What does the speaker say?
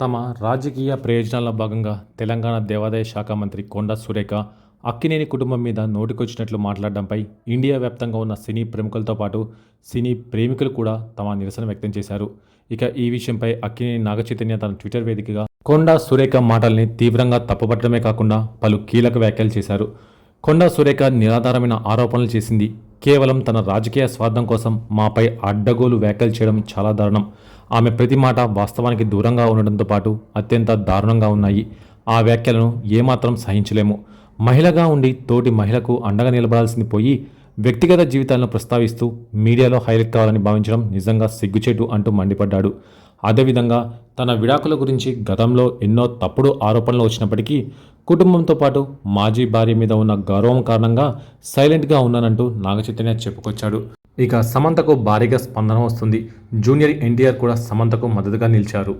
తమ రాజకీయ ప్రయోజనాల్లో భాగంగా తెలంగాణ దేవాదాయ శాఖ మంత్రి కొండా సురేఖ అక్కినేని కుటుంబం మీద నోటికొచ్చినట్లు మాట్లాడడంపై ఇండియా వ్యాప్తంగా ఉన్న సినీ ప్రముఖులతో పాటు సినీ ప్రేమికులు కూడా తమ నిరసన వ్యక్తం చేశారు. ఇక ఈ విషయంపై అక్కినేని నాగచైతన్య తన ట్విట్టర్ వేదికగా కొండా సురేఖ మాటల్ని తీవ్రంగా తప్పుపట్టడమే కాకుండా పలు కీలక వ్యాఖ్యలు చేశారు. కొండా సురేఖ నిరాధారమైన ఆరోపణలు చేసింది కేవలం తన రాజకీయ స్వార్థం కోసం మాపై అడ్డగోలు వ్యాఖ్యలు చేయడం చాలా దారుణం. ఆమె ప్రతి మాట వాస్తవానికి దూరంగా ఉండడంతో పాటు అత్యంత దారుణంగా ఉన్నాయి. ఆ వ్యాఖ్యలను ఏమాత్రం సహించలేము. మహిళగా ఉండి తోటి మహిళకు అండగా నిలబడాల్సింది పోయి వ్యక్తిగత జీవితాలను ప్రస్తావిస్తూ మీడియాలో హైలైట్ కావాలని భావించడం నిజంగా సిగ్గుచేటు అంటూ మండిపడ్డాడు. అదేవిధంగా తన విడాకుల గురించి గతంలో ఎన్నో తప్పుడు ఆరోపణలు వచ్చినప్పటికీ కుటుంబంతో పాటు మాజీ భార్య మీద ఉన్న గౌరవం కారణంగా సైలెంట్గా ఉన్నానంటూ నాగచైతన్య చెప్పుకొచ్చాడు. ఇక సమంతకు భారీగా స్పందన వస్తుంది. జూనియర్ ఎన్టీఆర్ కూడా సమంతకు మద్దతుగా నిలిచారు.